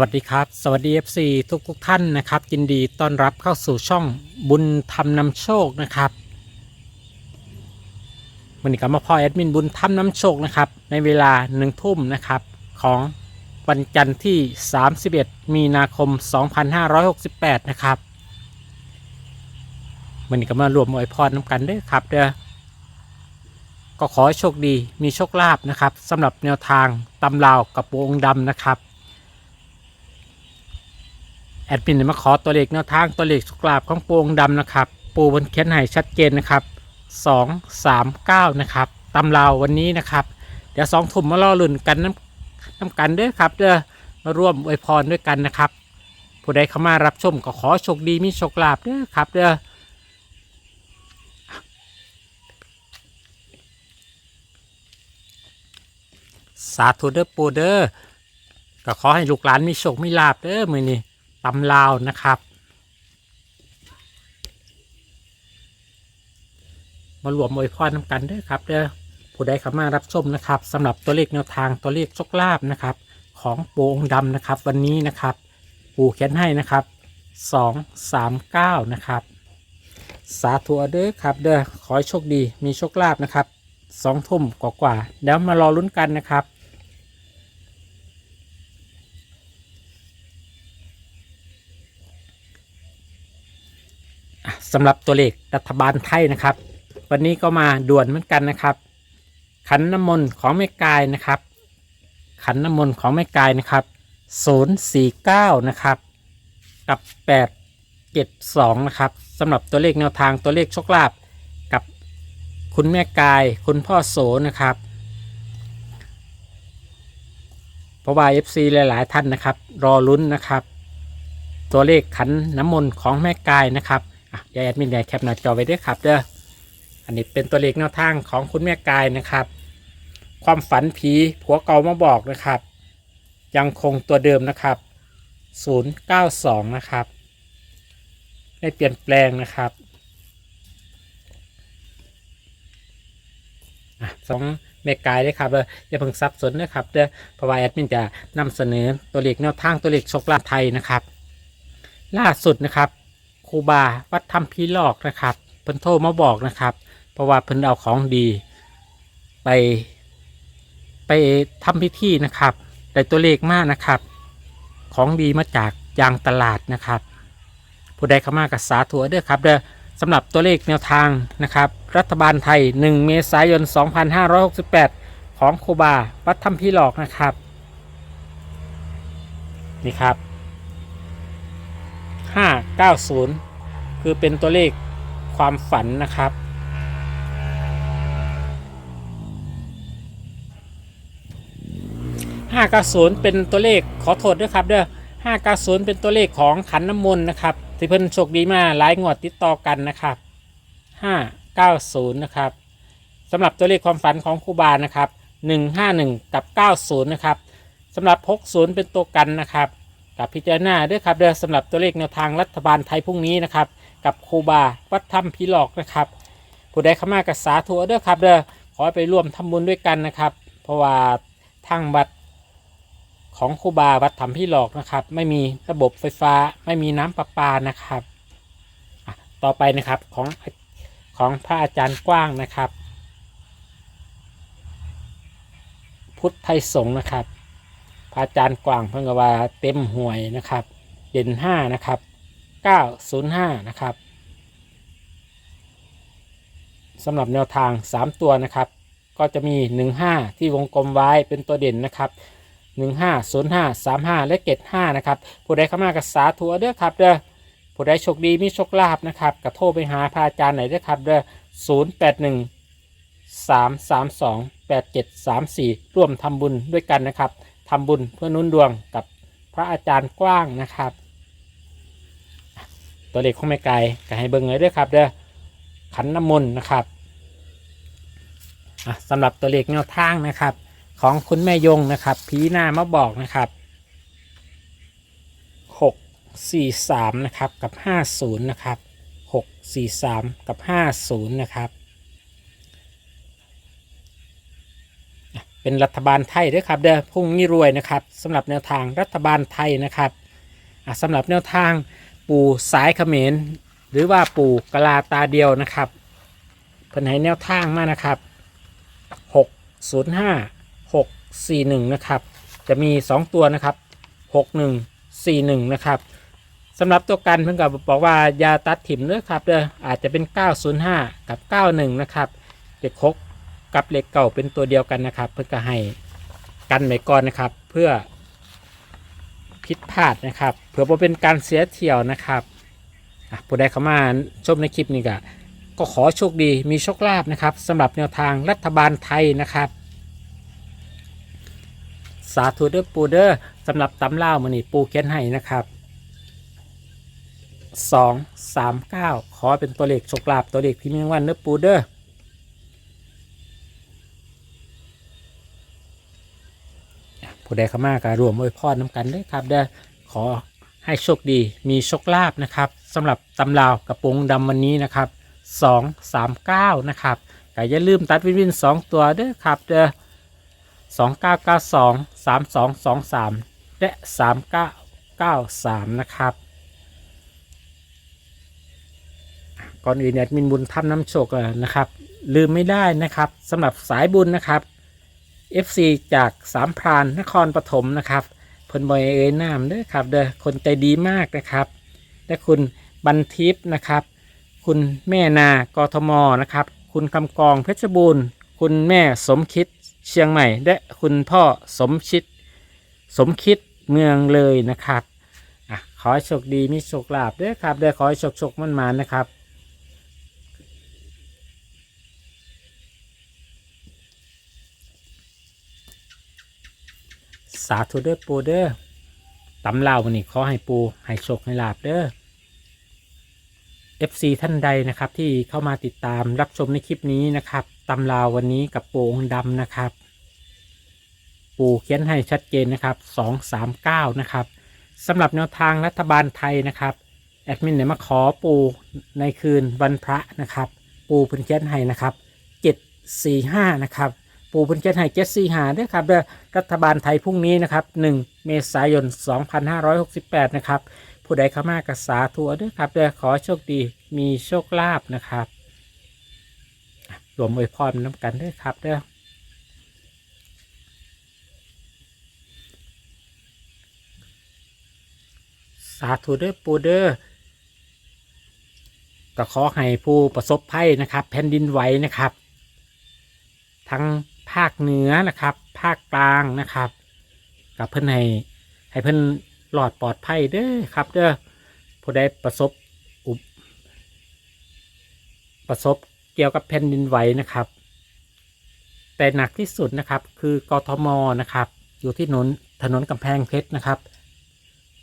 วัสดีครับ สวัสดี FC ทุกทุกท่านนะครับยินดีต้อนรับเข้าสู่ช่องบุญธรรมนำโชคนะครับวันนี้ก็มาพ่อแอดมินบุญธรรมนำโชคนะครับในเวลาหนึ่งทุ่มนะครับของวันจันทร์ที่ 31 มีนาคม 2568 นะครับวันนี้ก็มารวมอวยพรน้ำกันด้วยครับเด้อก็ขอให้โชคดีมีโชคลาภนะครับสำหรับแนวทางตำราวกับวงดำนะครับ แอดมินมาขอตัวเลขแนวทางตัวเลขสุกลาบของปูองค์ดำนะครับ ปูบนเขียนให้ชัดเจนนะครับสองสามเก้านะครับตำราววันนี้นะครับ เดี๋ยวสองทุ่มมาล่อลุ่นกันน้ำน้ำกันด้อครับเด้อมาร่วมอวยพรด้วยกันนะครับ ผู้ใดเข้ามารับชมก็ขอโชคดีมีโชคลาภเด้อครับเด้อสาธุเด้อปูเด้อก็ขอให้ลูกหลานมีโชคมีลาภเด้อมือนี้ ตำลาวนะครับ มารวมอวยพรนำกันด้วยครับเด้อผู้ใดเข้ามารับชมนะครับสำหรับตัวเลขแนวทางตัวเลขโชคลาภนะครับ ของปูองดำนะครับ วันนี้นะครับปูเขียนให้นะครับสองสามเก้านะครับ สาธุเด้อครับเด้อขอให้โชคดีมีโชคลาภนะครับสองทุ่มกว่าๆเดี๋ยวมารอลุ้นกันนะครับ สำหรับตัวเลขรัฐบาลไทยนะครับ วันนี้ก็มาด่วนเหมือนกันนะครับ ขันน้ำมนต์ของแม่กายนะครับ ขันน้ำมนต์ของแม่กายนะครับ049นะครับกับ 872นะครับสำหรับตัวเลขแนวทางตัวเลขโชคลาภกับคุณแม่กายคุณพ่อโสนะครับเพราะว่า FC หลาย ๆ ท่านนะครับ รอลุ้นนะครับ ตัวเลขขันน้ำมนต์ของแม่กายนะครับ ยายแอดมินยายแคปหน้าจอไว้ด้วยครับเด้ออันนี้เป็นตัวเลขแนวทางของคุณแม่กายนะครับ ความฝันผีผัวเก่ามาบอกนะครับ ยังคงตัวเดิมนะครับ 092 นะครับไม่เปลี่ยนแปลงนะครับสองแม่กายด้วยครับเอย่าเพิ่งซับสนนะครับเด้อเพราะว่าแอดมินจะนำเสนอตัวเลขแนวทางตัวเลขโชคลาภไทยนะครับ ล่าสุดนะครับ รูบาวัดธรรมพีหลอกนะครับเพิ่นโทรมาบอกนะครับ เพราะว่าเพิ่นเอาของดี ไป ไปทำพิธีนะครับได้ตัวเลขมากนะครับ ของดีมาจากยางตลาดนะครับ ผู้ใดเข้ามากับสาธุเด้อครับเด้อสำหรับตัวเลขแนวทางนะครับ รัฐบาลไทย 1 เมษายน 2568 ของคูบาวัดธรรมพีหลอกนะครับนี่ครับ 590 คือเป็นตัวเลขความฝันนะครับ 590 เป็นตัวเลขขอโทษด้วยครับเด้อ590 เป็นตัวเลขของขันน้ำมนต์นะครับ ที่เพิ่นโชคดีมาหลายงวดติดต่อกันนะครับ 590 นะครับสำหรับตัวเลขความฝันของครูบานะครับ 151 กับ 90 นะครับสำหรับ 60 เป็นตัวกันนะครับ กับพิจารณาด้วยครับเด้อสำหรับตัวเลขแนวทางรัฐบาลไทยพรุ่งนี้นะครับ กับครูบาวัดธรรมพีหลอกนะครับ ผู้ใดเข้ามากับสาธุเด้อครับเด้อขอไปร่วมทำบุญด้วยกันนะครับ เพราะว่าทางวัดของครูบาวัดธรรมพีหลอกนะครับ ไม่มีระบบไฟฟ้าไม่มีน้ำประปานะครับต่อไปนะครับของของพระอาจารย์กว้างนะครับ พุทธไทยสงฆ์นะครับ พระอาจารย์กว้างเพิ่งกว่าเต็มหวยนะครับ เด่นห้านะครับเก้าศูนย์ห้านะครับสำหรับแนวทาง 3 ตัวนะครับ ก็จะมี 15 ที่วงกลมไว้เป็นตัวเด่นนะครับ 15 05 35 และ75นะครับ ผู้ใดเข้ามากับสาธุเด้อครับเด้อผู้ใดโชคดีมีโชคลาภนะครับก็โทรไปหาพระอาจารย์ไหนเด้อครับเด้อ081 332 8734 ร่วมทำบุญด้วยกันนะครับ ทำบุญเพื่อนุ่นดวงกับพระอาจารย์กว้างนะครับ ตัวเลขของแม่ไก่ก็ให้เบิ่งเลยด้วยครับเด้อขันน้ำมนต์นะครับสำหรับตัวเลขแนวทางนะครับ ของคุณแม่ยงนะครับผีหน้ามาบอกนะครับหกสี่สามนะครับ กับห้าศูนย์นะครับหกสี่สามกับห้าศูนย์นะครับอะ เป็นรัฐบาลไทยด้วยครับเด้อพรุ่งนี้รวยนะครับสำหรับแนวทางรัฐบาลไทยนะครับสำหรับแนวทางปู่สายเขมรหรือว่าปู่กะลาตาเดียวนะครับเพิ่นให้แนวทางมานะครับ 605 641นะครับจะมี 2 ตัวนะครับ 6141นะครับสำหรับตัวกันเพิ่นก็บอกว่ายาตัดถิ่มเด้อครับเด้ออาจจะเป็น 905 กับ 91นะครับเด็กคก กับเหล็กเก่าเป็นตัวเดียวกันนะครับ เพื่อก็ให้กันไว้ก่อนนะครับ เพื่อผิดพลาดนะครับเพื่อบ่เป็นการเสียเที่ยวนะครับผู้ใดเข้ามาชมในคลิปนี้ก็ก็ขอโชคดีมีโชคลาภนะครับสำหรับแนวทางรัฐบาลไทยนะครับ สาธุเด้อปูเด้อสำหรับตำเล่ามือนี่ปูเขียนให้นะครับสองสามเก้าขอเป็นตัวเลขโชคลาภตัวเลขที่มีรางวัลเด้อปูเด้อ ผู้ใดเข้ามาก็รวมอวยพรน้ำกันเด้อครับเด้อขอให้โชคดีมีโชคลาภนะครับสำหรับตำลาวกระโปรงดำวันนี้นะครับสองสามเก้านะครับก็อย่าลืมตัดวินวินสองตัวเด้อครับเด้อสองเก้าเก้าสองสามสองสองสามและสามเก้าเก้าสามนะครับ ก่อนอื่นแอดมินบุญทำน้ำโชคก่อนนะครับ ลืมไม่ได้นะครับสำหรับสายบุญนะครับ FC จากสามพรานนครปฐมนะครับเพิ่นบอยเอ้ยน้ำเด้อครับเด้อคนใจดีมากนะครับและคุณบันทิพย์นะครับ คุณแม่นากทมนะครับ คุณคำกองเพชรบูรณ์ คุณแม่สมคิดเชียงใหม่ และคุณพ่อสมชิด สมคิดเมืองเลยนะครับอะขอให้โชคดีมีโชคลาภด้วยครับเด้อขอให้โชคโชคมันมานะครับ สาธุเด้อปูเด้อตำลาวันนี้ขอให้ปูให้โชคให้ลาบเด้อ FC ท่านใดนะครับที่เข้ามาติดตามรับชมในคลิปนี้นะครับตำราววันนี้กับปูองค์ดำนะครับ ปูเขียนให้ชัดเจนนะครับ239นะครับสำหรับแนวทางรัฐบาลไทยนะครับแอดมินเนี่ยมาขอปูในคืนวันพระนะครับ ปูเพิ่นเขียนให้นะครับ745นะครับ ปูเพิ่นเขียนให้745ด้วยครับเด้อรัฐบาลไทยพรุ่งนี้นะครับ1เมษายน 2568 นะครับ ผู้ใดเข้ามากับสาธุด้วยครับเด้อขอโชคดีมีโชคลาภนะครับรวมอวยพรน้ำกันด้วยครับเด้อสาธุด้วยปูเด้อก็ขอให้ผู้ประสบภัยนะครับ แผ่นดินไหวนะครับ ทั้ง ภาคเหนือนะครับ ภาคกลางนะครับ กับเพื่อนให้ให้เพื่อนหลอดปลอดภัยเด้อครับเด้อผู้ใดประสบอุบประสบเกี่ยวกับแผ่นดินไหวนะครับ แต่หนักที่สุดนะครับ คือกทมนะครับ อยู่ที่ถนนถนนกำแพงเพชรนะครับ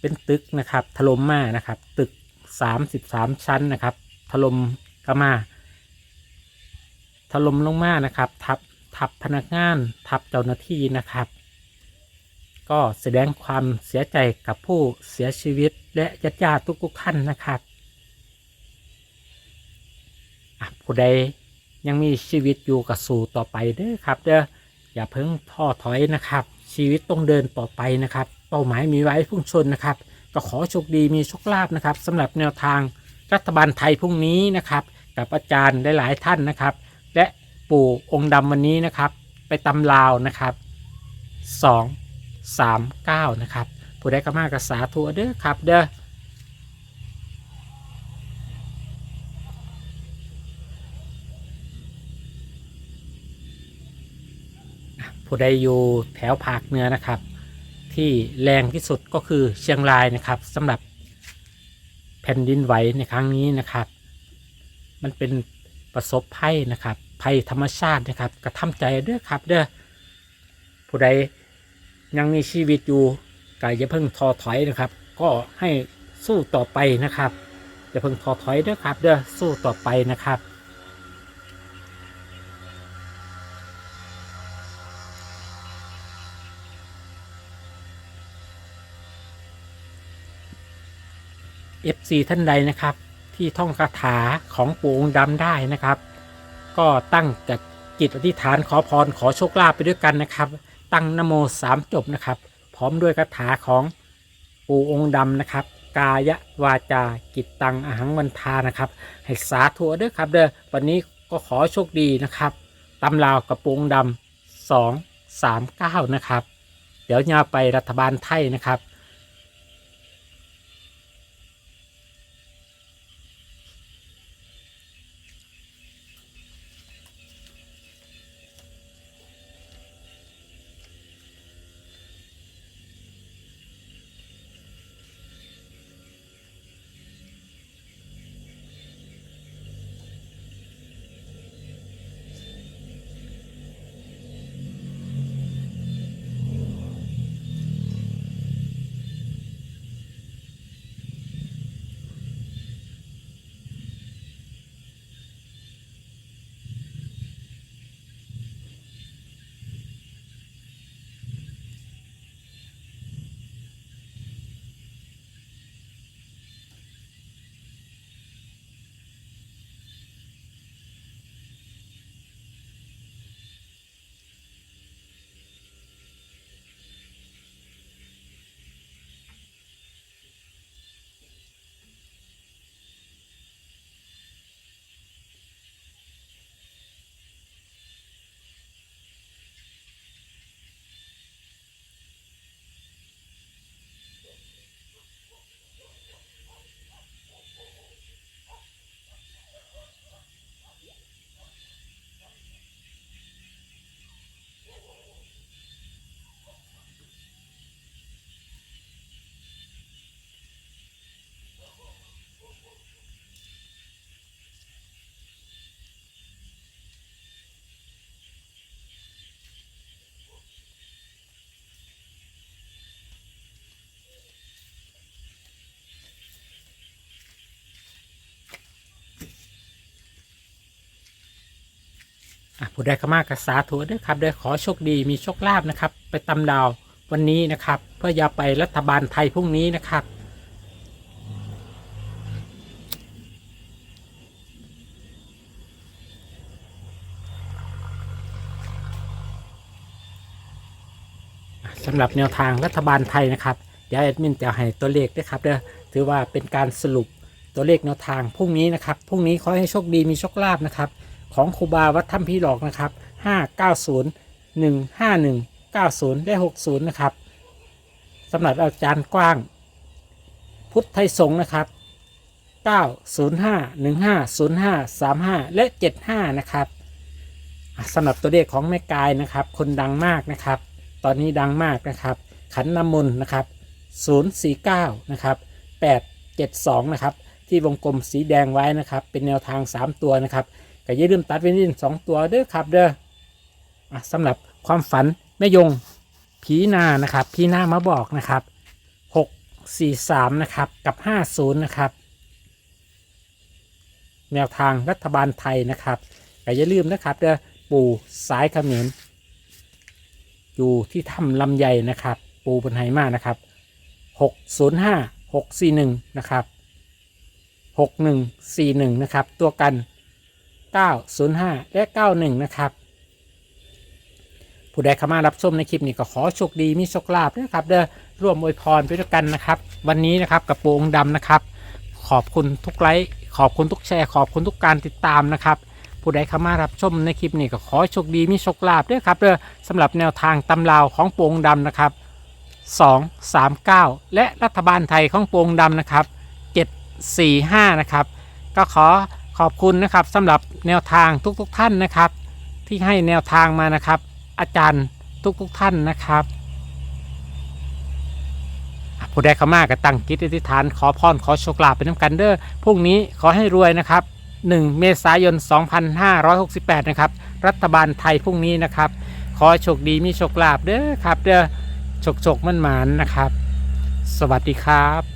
เป็นตึกนะครับถล่มมานะครับ ตึก 33 ชั้นนะครับถล่มก็มาถล่มลงมานะครับ ทับ ทับพนักงานทับเจ้าหน้าที่นะครับ ก็แสดงความเสียใจกับผู้เสียชีวิตและญาติญาติทุกๆท่านนะครับอะผู้ใดยังมีชีวิตอยู่กับสู่ต่อไปเด้อครับเด้ออย่าเพิ่งท้อถอยนะครับ ชีวิตต้องเดินต่อไปนะครับ เป้าหมายมีไว้พุ่งชนนะครับ ก็ขอโชคดีมีโชคลาภนะครับสำหรับแนวทางรัฐบาลไทยพรุ่งนี้นะครับ กับอาจารย์หลายๆท่านนะครับ ปู่องค์ดำวันนี้นะครับ ไปตำลาวนะครับสองสามเก้านะครับ ผู้ใดก็มากกับสาธุเด้อครับเด้อผู้ใดอยู่แถวภาคเหนือนะครับ ที่แรงที่สุดก็คือเชียงรายนะครับสำหรับแผ่นดินไหวในครั้งนี้นะครับ มันเป็นประสบภัยนะครับ ภัยธรรมชาตินะครับกระทำใจเด้อครับเด้อผู้ใดยังมีชีวิตอยู่ก็อย่าเพิ่งท้อถอยนะครับ ก็ให้สู้ต่อไปนะครับอย่าเพิ่งท้อถอยเด้อครับเด้อสู้ต่อไปนะครับ FC ท่านใดนะครับ ที่ท่องคาถาของปู่องค์ดำได้นะครับ ก็ตั้งแต่จิตอธิษฐานขอพรขอโชคลาภไปด้วยกันนะครับ ตั้งนโมสามจบนะครับ พร้อมด้วยคาถาของปู่องค์ดำนะครับ กายวาจากิตตังอหังวันทานะครับ ให้สาธุด้อครับ เด้อวันนี้ก็ขอโชคดีนะครับตำลาวกับปูองค์ดำสองสามเก้านะครับ เดี๋ยวยาไปรัฐบาลไทยนะครับ อะผู้ใดเข้ามากระสาธุด้วยครับเด้อขอโชคดีมีโชคลาภนะครับ ไปตำดาววันนี้นะครับ เพื่อยาไปรัฐบาลไทยพรุ่งนี้นะครับ สำหรับแนวทางรัฐบาลไทยนะครับเดี๋ยวแอดมินจะให้ตัวเลขด้วยครับเด้อถือว่าเป็นการสรุปตัวเลขแนวทางพรุ่งนี้นะครับพรุ่งนี้ขอให้โชคดีมีโชคลาภนะครับ ของครูบาวัดถ้ำพี่หลอกนะครับ 590 151 90 และ 60 นะครับสำหรับอาจารย์กว้าง พุทธไทยสงนะครับ 905 1505 35 และ 75 นะครับสำหรับตัวเลขของแม่กายนะครับ คนดังมากนะครับ ตอนนี้ดังมากนะครับ ขันน้ำมนต์นะครับ 049 นะครับ 872 นะครับ ที่วงกลมสีแดงไว้นะครับ เป็นแนวทาง 3 ตัวนะครับ ก็อย่าลืมตัดไว้นิดสองตัวเด้อครับเด้ออะสำหรับความฝันแม่ยงผีนานะครับผีนามาบอกนะครับหกสี่สามนะครับกับห้าศูนย์นะครับ แนวทางรัฐบาลไทยนะครับก็อย่าลืมนะครับเด้อปู่สายเขมรอยู่ที่ถ้ำลำไยนะครับ ปู่บนไหมานะครับหกศูนย์ห้าหกสี่หนึ่งนะครับหกหนึ่งสี่หนึ่งนะครับ ตัวกัน 905 และ 91 นะครับ ผู้ใดเข้ามารับชมในคลิปนี้ก็ขอโชคดีมีโชคลาภด้วยครับเด้อร่วมอวยพรไปด้วยกันนะครับ วันนี้นะครับกับปูองดำนะครับ ขอบคุณทุกไลค์ขอบคุณทุกแชร์ขอบคุณทุกการติดตามนะครับผู้ใดเข้ามารับชมในคลิปนี้ก็ขอโชคดีมีโชคลาภด้วยครับเด้อสำหรับแนวทางตำราวของโปงดำนะครับ 2 3 9 และรัฐบาลไทยของโปงดำนะครับ 7 4 5 นะครับ ก็ขอ ขอบคุณนะครับสำหรับแนวทางทุกๆทท่านนะครับ ที่ให้แนวทางมานะครับ อาจารย์ทุกๆทท่านนะครับผู้ใดเข้ามาก็ตั้งกิจอธิษฐานขอพรขอโชคลาภเป็นน้ำกันเด้อพรุ่งนี้ขอให้รวยนะครับ 1 เมษายน 2568 นะครับ รัฐบาลไทยพรุ่งนี้นะครับ ขอโชคดีมีโชคลาภเด้อครับเด้อโชคโชคมั่นหมานนะครับ สวัสดีครับ